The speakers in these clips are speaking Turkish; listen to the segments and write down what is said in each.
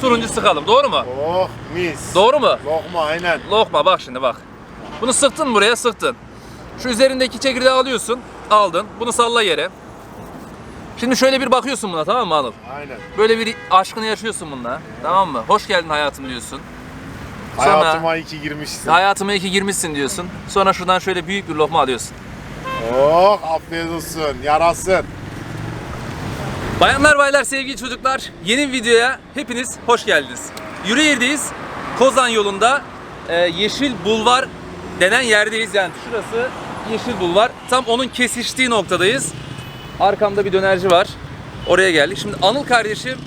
turuncu sıkalım. Doğru mu? Oh mis. Doğru mu? Lokma aynen. Lokma bak şimdi bak. Bunu sıktın buraya sıktın. Şu üzerindeki çekirdeği alıyorsun. Aldın. Bunu salla yere. Şimdi şöyle bir bakıyorsun buna tamam mı Anıl? Aynen. Böyle bir aşkını yaşıyorsun bununla. Tamam mı? Hoş geldin hayatım diyorsun. Sonra- Hayatıma iyi ki girmişsin. Hayatıma iyi ki girmişsin diyorsun. Sonra şuradan şöyle büyük bir lokma alıyorsun. Oh afiyet olsun. Yarasın. Bayanlar baylar sevgili çocuklar yeni videoya hepiniz hoş geldiniz. Yüreğir'deyiz. Kozan yolunda e, Yeşil Bulvar denen yerdeyiz. Yani şurası Yeşil Bulvar. Tam onun kesiştiği noktadayız. Arkamda bir dönerci var. Oraya geldik. Şimdi Anıl kardeşim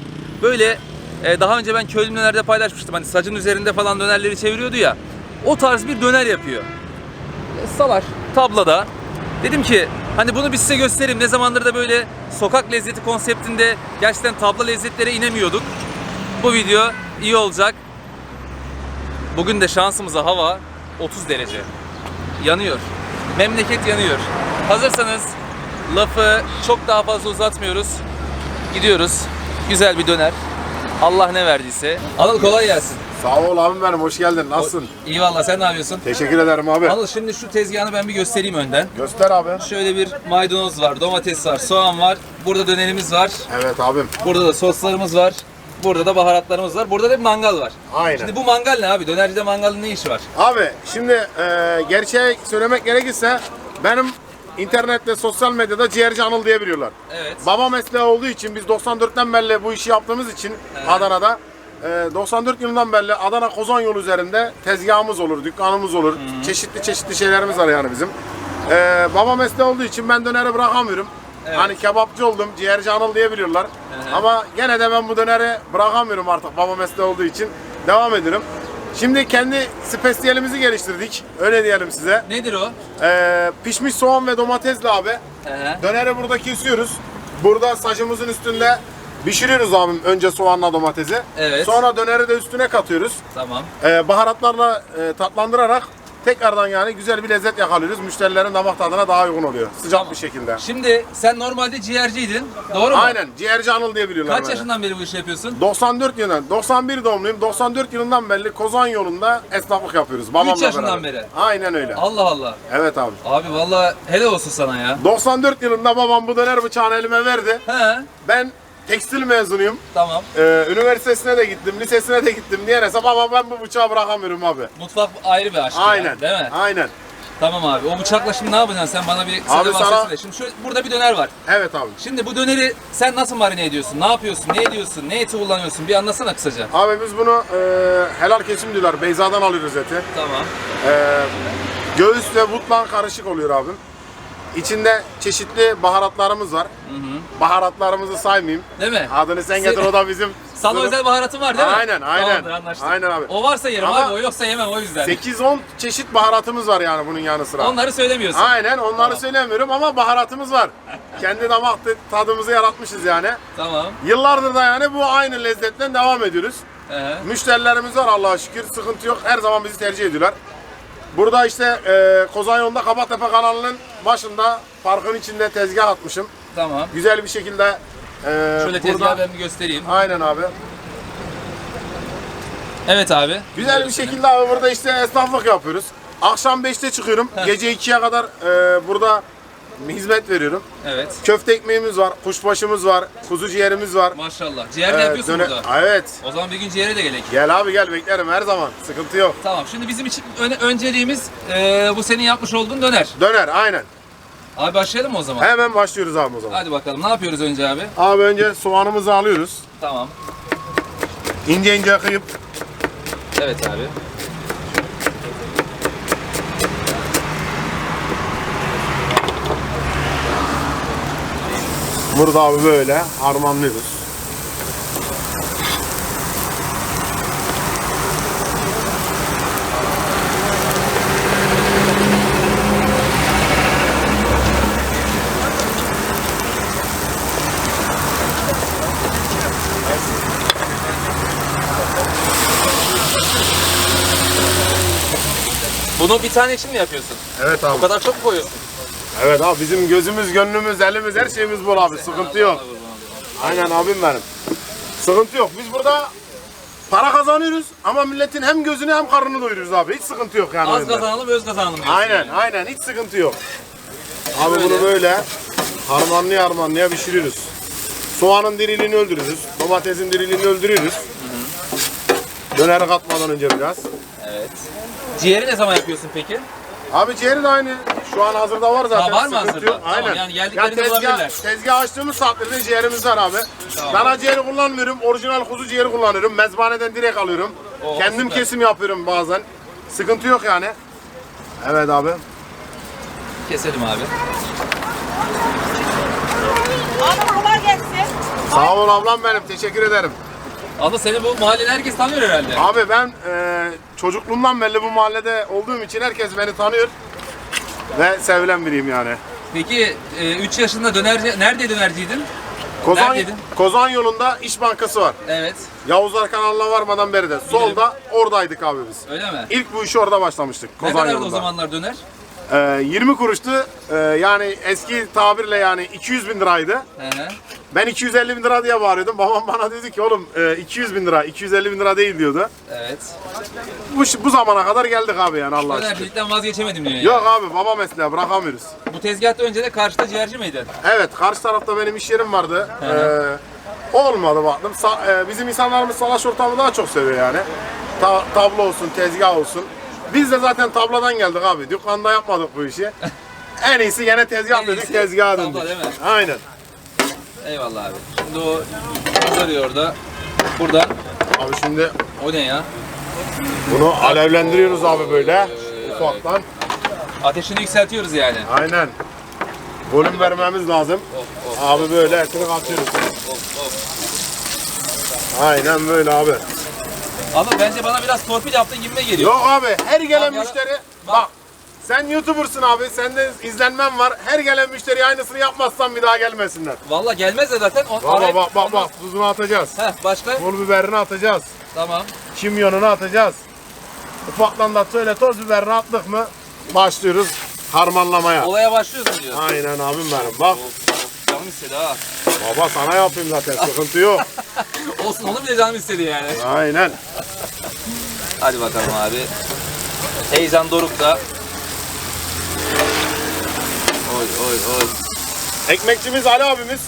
böyle e, daha önce ben köylü dönerde paylaşmıştım. Hani sacın üzerinde falan dönerleri çeviriyordu ya. O tarz bir döner yapıyor. E, Salaş tablada. Dedim ki hani bunu bir size göstereyim. Ne zamandır da böyle sokak lezzeti konseptinde gerçekten tabla lezzetlere inemiyorduk. Bu video iyi olacak. Bugün de şansımıza hava 30 derece. Yanıyor. Memleket yanıyor. Hazırsanız lafı çok daha fazla uzatmıyoruz. Gidiyoruz. Güzel bir döner. Allah ne verdiyse. Anıl kolay gelsin. Sağ ol abim benim. Hoş geldin. Nasılsın? İyi valla sen ne yapıyorsun? Teşekkür ederim abi. Anıl şimdi şu tezgahını ben bir göstereyim önden. Göster abi. Şöyle bir maydanoz var, domates var, soğan var. Burada dönerimiz var. Evet abim. Burada da soslarımız var. Burada da baharatlarımız var. Burada da bir mangal var. Aynen. Şimdi bu mangal ne abi? Dönercide mangalın ne işi var? Abi şimdi e, gerçeği söylemek gerekirse benim internette, sosyal medyada ciğerci Anıl diye biliyorlar. Evet. Baba mesleği olduğu için biz 94'ten beri bu işi yaptığımız için Adana'da e, 94 yılından beri Adana Kozan yolu üzerinde tezgahımız olur, dükkanımız olur. Çeşitli çeşitli şeylerimiz var yani bizim. E, baba mesleği olduğu için ben döneri bırakamıyorum. Evet. Hani kebapçı oldum, ciğerci Anıl diye biliyorlar. hı. Ama gene de ben bu döneri bırakamıyorum artık baba mesleği olduğu için. Devam ediyorum. Şimdi kendi spesiyelimizi geliştirdik. Öyle diyelim size. Nedir o? E, pişmiş soğan ve domatesli abi. He. Döneri burada kesiyoruz. Burada saçımızın üstünde pişiriyoruz abim önce soğanla domatesi. Evet. Sonra döneri de üstüne katıyoruz. Tamam. Ee, baharatlarla e, tatlandırarak tekrardan yani güzel bir lezzet yakalıyoruz. Müşterilerin damak tadına daha uygun oluyor. Sıcak bir şekilde. Şimdi sen normalde ciğerciydin. Doğru mu? Aynen. Ciğerci Anıl diye biliyorlar Kaç beni. yaşından beri bu işi yapıyorsun? 94 yılından, 91 doğumluyum. 94 yılından beri Kozan yolunda esnaflık yapıyoruz. Babamla Üç yaşından beraber. beri. Aynen öyle. Allah Allah. Evet abi. Abi valla helal olsun sana ya. 94 yılında babam bu döner bıçağını elime verdi. He. Ben tekstil mezunuyum. Tamam. Ee, üniversitesine de gittim, lisesine de gittim diye hesap ama ben bu bıçağı bırakamıyorum abi. Mutfak ayrı bir aşk Aynen. değil mi? Aynen. Tamam abi. O bıçakla şimdi ne yapacaksın? Sen bana bir kısaca Abi sana- bahsetsene. Şimdi şu, burada bir döner var. Evet abi. Şimdi bu döneri sen nasıl marine ediyorsun? Ne yapıyorsun? Ne ediyorsun? Ne eti kullanıyorsun? Bir anlatsana kısaca. Abi biz bunu e, helal kesim diyorlar. Beyza'dan alıyoruz eti. Tamam. E, göğüs ve butla karışık oluyor abim. İçinde çeşitli baharatlarımız var. Baharatlarımızı saymayayım. Değil mi? Adını sen getir o da bizim. Sana sınıf- özel baharatın var değil mi? Aynen, aynen. Tamamdır, anlaştık. Aynen abi. O varsa yerim Ama- abi, o yoksa yemem o yüzden. 8-10 çeşit baharatımız var yani bunun yanı sıra. Onları söylemiyorsun. Aynen onları Tamam. söylemiyorum ama baharatımız var. Kendi damak tadımızı yaratmışız yani. Tamam. Yıllardır da yani bu aynı lezzetten devam ediyoruz. Ee, Müşterilerimiz var Allah'a şükür. Sıkıntı yok. Her zaman bizi tercih ediyorlar. Burada işte e, Kozan yolunda Kabaktepe kanalının başında parkın içinde tezgah atmışım. tamam. Güzel bir şekilde e, Şöyle tezgahı ben bir göstereyim. Aynen abi. Evet abi. Güzel bir şekilde abi burada işte esnaflık yapıyoruz. Akşam 5'te çıkıyorum. Gece 2'ye kadar e, burada hizmet veriyorum. Evet. Köfte ekmeğimiz var, kuşbaşımız var, kuzu ciğerimiz var. Maşallah. Ciğer de Ee, yapıyorsun döne- burada. Evet. O zaman bir gün ciğere de gelek. Gel abi gel beklerim her zaman. Sıkıntı yok. Tamam. Şimdi bizim için öne- önceliğimiz eee, bu senin yapmış olduğun döner. Döner aynen. Abi başlayalım mı o zaman? Hemen başlıyoruz abi o zaman. Hadi bakalım. Ne yapıyoruz önce abi? Abi önce soğanımızı alıyoruz. Tamam. İnce ince kıyıp Evet abi. Burada abi böyle harmanlıyoruz. Bunu bir tane için mi yapıyorsun? Evet O abi. kadar çok mu koyuyorsun? Evet abi bizim gözümüz, gönlümüz, elimiz her şeyimiz bol abi. Sıkıntı yok. Aynen abim benim. Sıkıntı yok. Biz burada para kazanıyoruz ama milletin hem gözünü hem karnını doyuruyoruz abi. Hiç sıkıntı yok yani. Az kazanalım öz kazanalım. Aynen aynen hiç sıkıntı yok. Abi bunu böyle harmanlıya harmanlıya pişiriyoruz. Soğanın diriliğini öldürürüz. Domatesin diriliğini öldürürüz. Döneri katmadan önce biraz. Evet. Ciğeri ne zaman yapıyorsun peki? Abi ciğeri de aynı. Şu an hazırda var zaten. Ha, var mı sıkıntı hazırda? yok. Tamam, Aynen. yani geldiklerinde tezgah, bulabilirler. tezgah açtığımız saatlerde ciğerimiz var abi. Dana ciğeri kullanmıyorum. Orijinal kuzu ciğeri kullanıyorum. Mezbaneden direkt alıyorum. Oo, Kendim süper. kesim yapıyorum bazen. Sıkıntı yok yani. Evet abi. Keselim abi. Abi kolay gelsin. Sağ ol ablam benim. Teşekkür ederim. Abla seni bu mahallede herkes tanıyor herhalde. Abi ben e, çocukluğumdan beri bu mahallede olduğum için herkes beni tanıyor. Ve sevilen biriyim yani. Peki 3 yaşında dönerci, nerede dönerciydin? Kozan, Neredeydin? Kozan yolunda İş Bankası var. Evet. Yavuzlar kanalına varmadan beri de. Solda oradaydık abi biz. Öyle mi? İlk bu işi orada başlamıştık. Ne Kozan kadardı o yolunda. zamanlar döner? Ee, 20 kuruştu. Ee, yani eski tabirle yani 200 bin liraydı. Hı hı. Ben 250 bin lira diye bağırıyordum. Babam bana dedi ki oğlum e, 200 bin lira, 250 bin lira değil diyordu. Evet. Bu, bu zamana kadar geldik abi yani Allah aşkına. Dönercilikten vazgeçemedim diyor yani. Yok abi baba mesleği bırakamıyoruz. Bu tezgahta önce de karşıda ciğerci miydin? Evet karşı tarafta benim iş yerim vardı. Ee, olmadı baktım. Sa- e, bizim insanlarımız salaş ortamı daha çok seviyor yani. Ta- tablo olsun, tezgah olsun. Biz de zaten tabladan geldik abi. Dükkanda yapmadık bu işi. En iyisi gene tezgah En dedik, iyisi tezgaha tablo döndük. değil mi? Aynen. Eyvallah abi. Şimdi o kızarıyor orada. Buradan. Abi şimdi O ne ya? bunu alevlendiriyoruz abi böyle. Ufaktan. Ateşini yükseltiyoruz yani. Aynen. Volüm vermemiz lazım. Abi böyle etini atıyoruz. Aynen böyle abi. Ama bence bana biraz torpil yaptın gibime geliyor. Yok abi her gelen Bak ya- müşteri bak. Sen YouTuber'sın abi sende izlenmem var. Her gelen müşteri aynısını yapmazsan bir daha gelmesinler. Vallahi gelmez de zaten. O, Baba arayıp- bak bak bak tuzunu atacağız. Heh başka? Pul biberini atacağız. Tamam. Kimyonunu atacağız. Ufaktan da şöyle toz biberini attık mı başlıyoruz harmanlamaya. Olaya başlıyorsun diyor. Aynen abim benim bak. Canım istedi ha. Baba sana yapayım zaten sıkıntı yok. Olsun onu bile canım istedi yani. Aynen. Hadi bakalım abi. Heyecan dorukta. Oy oy oy. Ekmekçimiz Ali abimiz.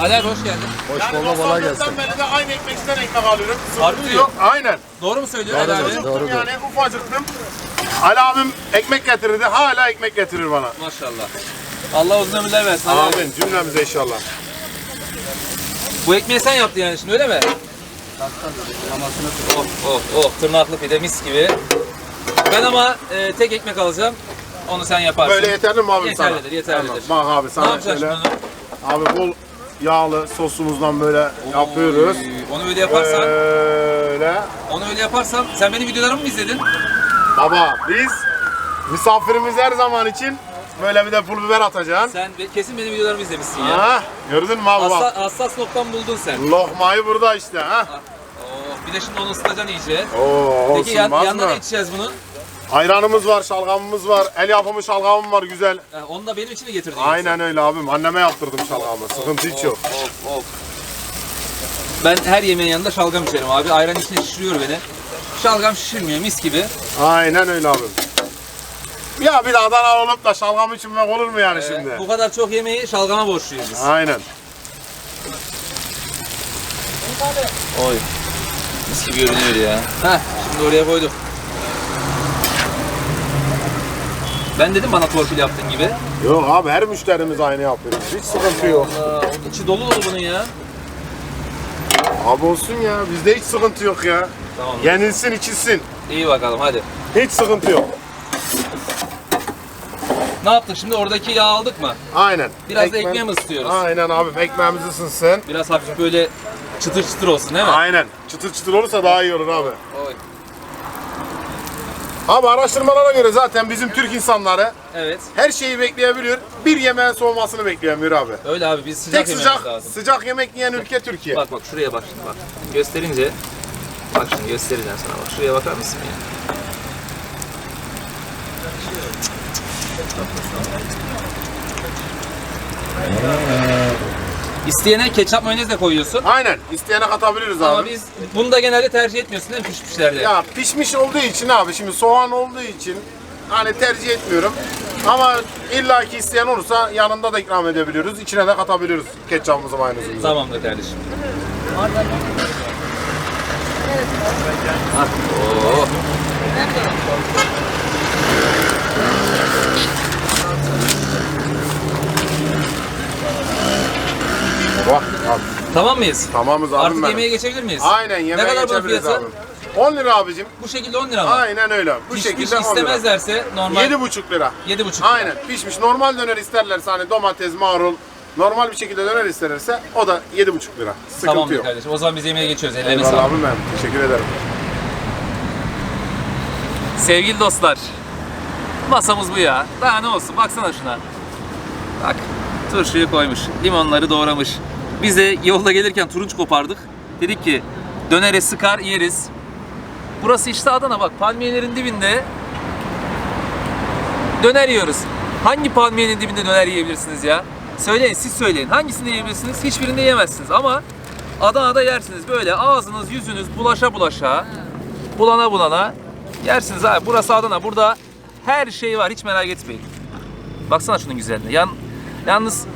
Ali abi hoş geldin. yani 94'ten beri de aynı ekmekçiden ekmek alıyorum. Harbi diyor. yok. Aynen. Doğru mu söylüyor Ali abi? Çocuktum yani ufacıktım. Ali abim ekmek getirirdi. Hala ekmek getirir bana. Maşallah. Allah uzun ömürler versin Ali abi. Amin cümlemize inşallah. Bu ekmeği sen yaptın yani şimdi öyle mi? Oh oh oh tırnaklı pide mis gibi. Ben ama e, tek ekmek alacağım. Onu sen yaparsın. Böyle yeterli mi abi sana? Yeterlidir, yeterlidir. Tamam. Bak abi ne sana yapacağız şöyle. onu? Abi bol yağlı sosumuzdan böyle yapıyoruz. Oy, Onu öyle yaparsan, Böyle. onu öyle yaparsam sen benim videolarımı mı izledin? Baba biz misafirimiz her zaman için böyle bir de pul biber atacaksın. Sen be- kesin benim videolarımı izlemişsin ya. Ha, gördün mü abi bak. Hassa, hassas noktam buldun sen. Lokmayı burada işte ha. Oh, bir de şimdi onu ısıtacaksın iyice. Oo, Peki yan, mı? ne içeceğiz bunu? Ayranımız var, şalgamımız var, el yapımı şalgamım var güzel. Ha, onu da benim için mi getirdin? Aynen öyle abim. Anneme yaptırdım şalgamı. Sıkıntı hiç yok. Of of. Ben her yemeğin yanında şalgam içerim abi. Ayran içine şişiriyor beni. Şalgam şişirmiyor mis gibi. Aynen öyle abim. Ya bir Adana olup da şalgam içmek olur mu yani Ee, şimdi? bu kadar çok yemeği şalgama borçluyuz biz. Aynen. Oy. Mis gibi görünüyor ya. Heh, şimdi oraya koyduk. Ben dedim bana torpil yaptın gibi. Yok abi her müşterimiz aynı yapıyoruz. Hiç sıkıntı yok. Aa, içi dolu dolu bunun ya. Abi olsun ya bizde hiç sıkıntı yok ya. Tamam. Yenilsin içilsin. İyi bakalım hadi. Hiç sıkıntı yok. Ne yaptık şimdi oradaki yağ aldık mı? Aynen. Biraz da ekmeği mi ısıtıyoruz? Aynen abi ekmeğimiz ısınsın. Biraz hafif böyle çıtır çıtır olsun değil mi? Aynen. Çıtır çıtır olursa daha iyi olur abi. Oy. Abi araştırmalara göre zaten bizim Türk insanları Evet. her şeyi bekleyebiliyor. Bir yemeğin soğumasını bekleyemiyor abi. Öyle abi biz sıcak Tek yememiz sıcak lazım. sıcak yemek yiyen ülke Türkiye. Bak bak şuraya bak şimdi bak. Gösterince bak şimdi göstereceğim sana bak. Şuraya bakar mısın ya? İsteyene ketçap mayonez de koyuyorsun. Aynen. İsteyene katabiliriz Ama abi. biz bunu da genelde tercih etmiyorsun değil mi pişmişlerde? Ya pişmiş olduğu için abi şimdi soğan olduğu için hani tercih etmiyorum. Ama illaki isteyen olursa yanında da ikram edebiliyoruz. İçine de katabiliyoruz ketçapımızı mayonezimizi. Tamamdır kardeşim. Ah, oo. Bak abi. Tamam mıyız? Tamamız abi Artık benim. yemeğe geçebilir miyiz? Aynen yemeğe Ne kadar bunun geçebiliriz fiyatı? abi. 10 lira abicim. Bu şekilde 10 lira mı? Aynen öyle. Bu Pişmiş şekilde 10 lira. istemezlerse normal 7,5 lira. 7,5 lira. Aynen pişmiş. Normal döner isterlerse hani domates, marul normal bir şekilde döner isterlerse o da 7,5 lira. Sıkıntı Tamamdır yok. kardeşim. O zaman biz yemeğe geçiyoruz. Ellerine Eyvallah sağlık. abim benim. Teşekkür ederim. Sevgili dostlar. Masamız bu ya. Daha ne olsun baksana şuna. Bak turşuyu koymuş. Limonları doğramış. Biz de yolda gelirken turunç kopardık. Dedik ki dönere sıkar yeriz. Burası işte Adana bak palmiyelerin dibinde döner yiyoruz. Hangi palmiyenin dibinde döner yiyebilirsiniz ya? Söyleyin siz söyleyin. Hangisinde yiyebilirsiniz? Hiçbirinde yemezsiniz ama Adana'da yersiniz. Böyle ağzınız yüzünüz bulaşa bulaşa bulana bulana yersiniz abi. Burası Adana. Burada her şey var. Hiç merak etmeyin. Baksana şunun güzelliğine. Yan, yalnız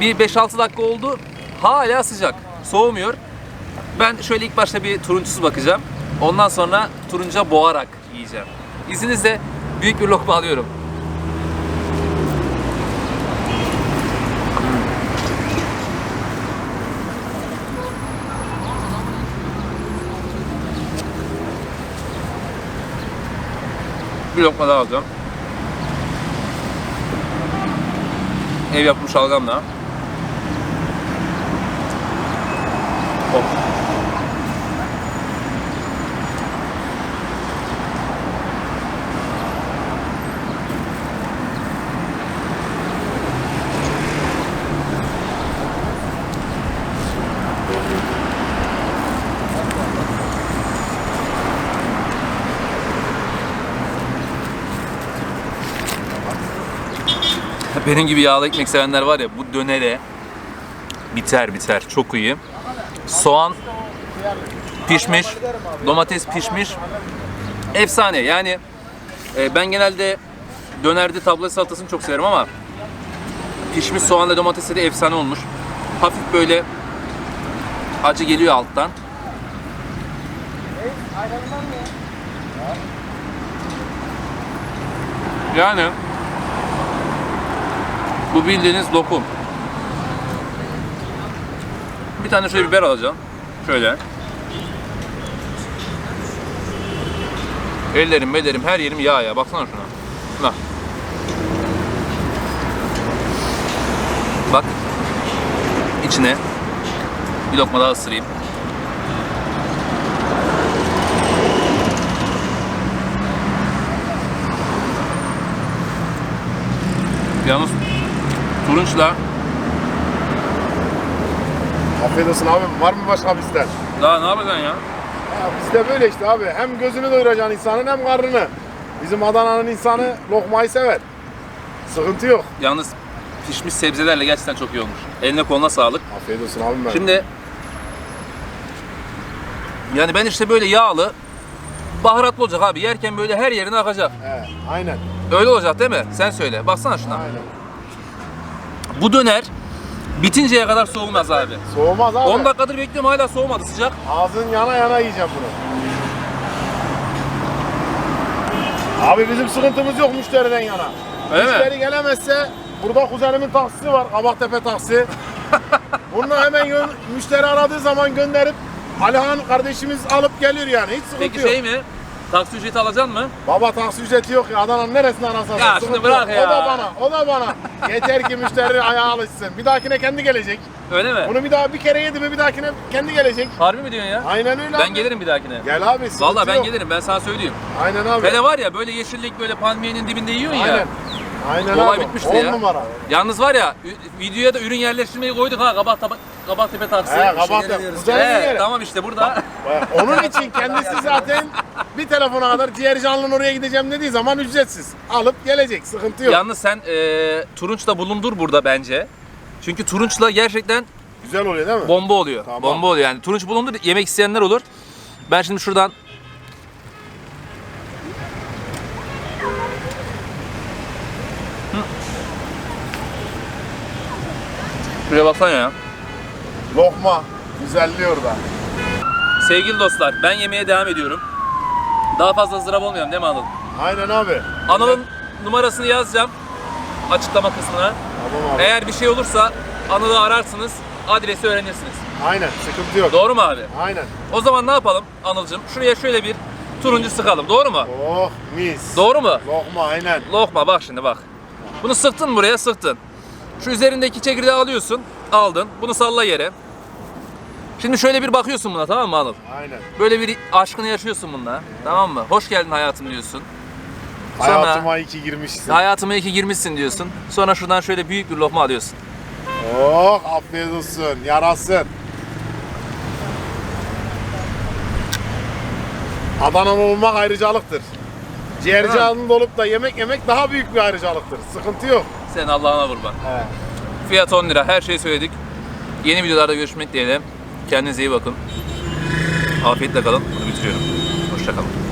bir 5-6 dakika oldu. Hala sıcak. Soğumuyor. Ben şöyle ilk başta bir turunçsuz bakacağım. Ondan sonra turunca boğarak yiyeceğim. İzninizle büyük bir lokma alıyorum. Bir lokma daha alacağım. Ev yapmış şalgamla. Of. Benim gibi yağlı ekmek sevenler var ya bu dönere biter biter çok iyi. Soğan pişmiş, domates pişmiş. Efsane yani e, ben genelde dönerde tabla salatasını çok severim ama pişmiş soğanla domatesle de efsane olmuş. Hafif böyle acı geliyor alttan. Yani bu bildiğiniz lokum. Bir tane şöyle biber alacağım. Şöyle. Ellerim, ellerim, her yerim yağ ya. Baksana şuna. Bak. Bak. İçine bir lokma daha ısırayım. Yalnız turunçla Afiyet olsun abim. Var mı başka bizden? daha ne yapacaksın ya? Ya bizde böyle işte abi. Hem gözünü doyuracaksın insanın hem karnını. Bizim Adana'nın insanı lokmayı sever. Sıkıntı yok. Yalnız pişmiş sebzelerle gerçekten çok iyi olmuş. Eline koluna sağlık. Afiyet olsun abim benim. Şimdi yani ben işte böyle yağlı baharatlı olacak abi. Yerken böyle her yerine akacak. He, aynen. Öyle olacak değil mi? Sen söyle. Baksana şuna. Aynen. Bu döner bitinceye kadar soğumaz abi. Soğumaz abi. 10 dakikadır bekliyorum hala soğumadı sıcak. Ağzın yana yana yiyeceğim bunu. Abi bizim sıkıntımız yok müşteriden yana. Öyle mi? Müşteri gelemezse burada kuzenimin taksisi var. Kabaktepe taksi. Bunu hemen gö- müşteri aradığı zaman gönderip Alihan kardeşimiz alıp geliyor yani. Hiç sıkıntı Peki yok. şey mi? Taksi ücreti alacaksın mı? Baba taksi ücreti yok ya. Adana'nın neresinden arasın? Ya şimdi bırak ya. O da bana, o da bana. Yeter ki müşteri ayağa alışsın. Bir dahakine kendi gelecek. Öyle mi? Bunu bir daha bir kere yedi mi bir dahakine kendi gelecek. Harbi mi diyorsun ya? Aynen öyle Ben abi. gelirim bir dahakine. Gel abi sıkıntı Vallahi ben yok. gelirim ben sana söyleyeyim. Aynen abi. Hele var ya böyle yeşillik böyle palmiyenin dibinde yiyorsun Aynen. ya. Aynen Olay abi. bitmişti 10 ya. numara. Yalnız var ya ü- videoya da ürün yerleştirmeyi koyduk ha kabak taba- Kabaktepe taksi. He. Güzel bir Evet, yer. tamam işte burada. Onun için kendisi zaten bir telefona kadar ciğer canlının oraya gideceğim dediği zaman ücretsiz. Alıp gelecek. Sıkıntı yok. Yalnız sen e, Turunç'la bulundur burada bence. Çünkü Turunç'la gerçekten Güzel oluyor değil mi? Bomba oluyor. Tamam. Bomba oluyor yani. Turunç bulundur yemek isteyenler olur. Ben şimdi şuradan. Şuraya baksana ya. Lokma. Güzelliği orada. Sevgili dostlar ben yemeğe devam ediyorum. Daha fazla ızdırap olmayalım değil mi Anıl? Aynen abi. Anıl'ın numarasını yazacağım açıklama kısmına. Tamam abi. Eğer bir şey olursa Anıl'ı ararsınız, adresi öğrenirsiniz. Aynen. Sıkıntı yok. Doğru mu abi? Aynen. O zaman ne yapalım Anıl'cığım? Şuraya şöyle bir turuncu sıkalım. Doğru mu? Oh mis. Doğru mu? Lokma aynen. Lokma bak şimdi bak. Bunu sıktın buraya sıktın. Şu üzerindeki çekirdeği alıyorsun. Aldın. Bunu salla yere. Şimdi şöyle bir bakıyorsun buna tamam mı Anıl? Aynen. Böyle bir aşkını yaşıyorsun bununla. Tamam mı? Hoş geldin hayatım diyorsun. Sonra- Hayatıma iyi ki girmişsin. Hayatıma iyi ki girmişsin diyorsun. Sonra şuradan şöyle büyük bir lokma alıyorsun. Oh afiyet olsun. Yarasın. Adanalı olmak ayrıcalıktır. Ciğerci Ha. Anadolu olup da yemek yemek daha büyük bir ayrıcalıktır. Sıkıntı yok. Sen Allah'ına vurma. Fiyat 10 lira. Her şeyi söyledik. Yeni videolarda görüşmek dileğiyle. Kendinize iyi bakın. Afiyetle kalın. Bunu bitiriyorum. Hoşçakalın.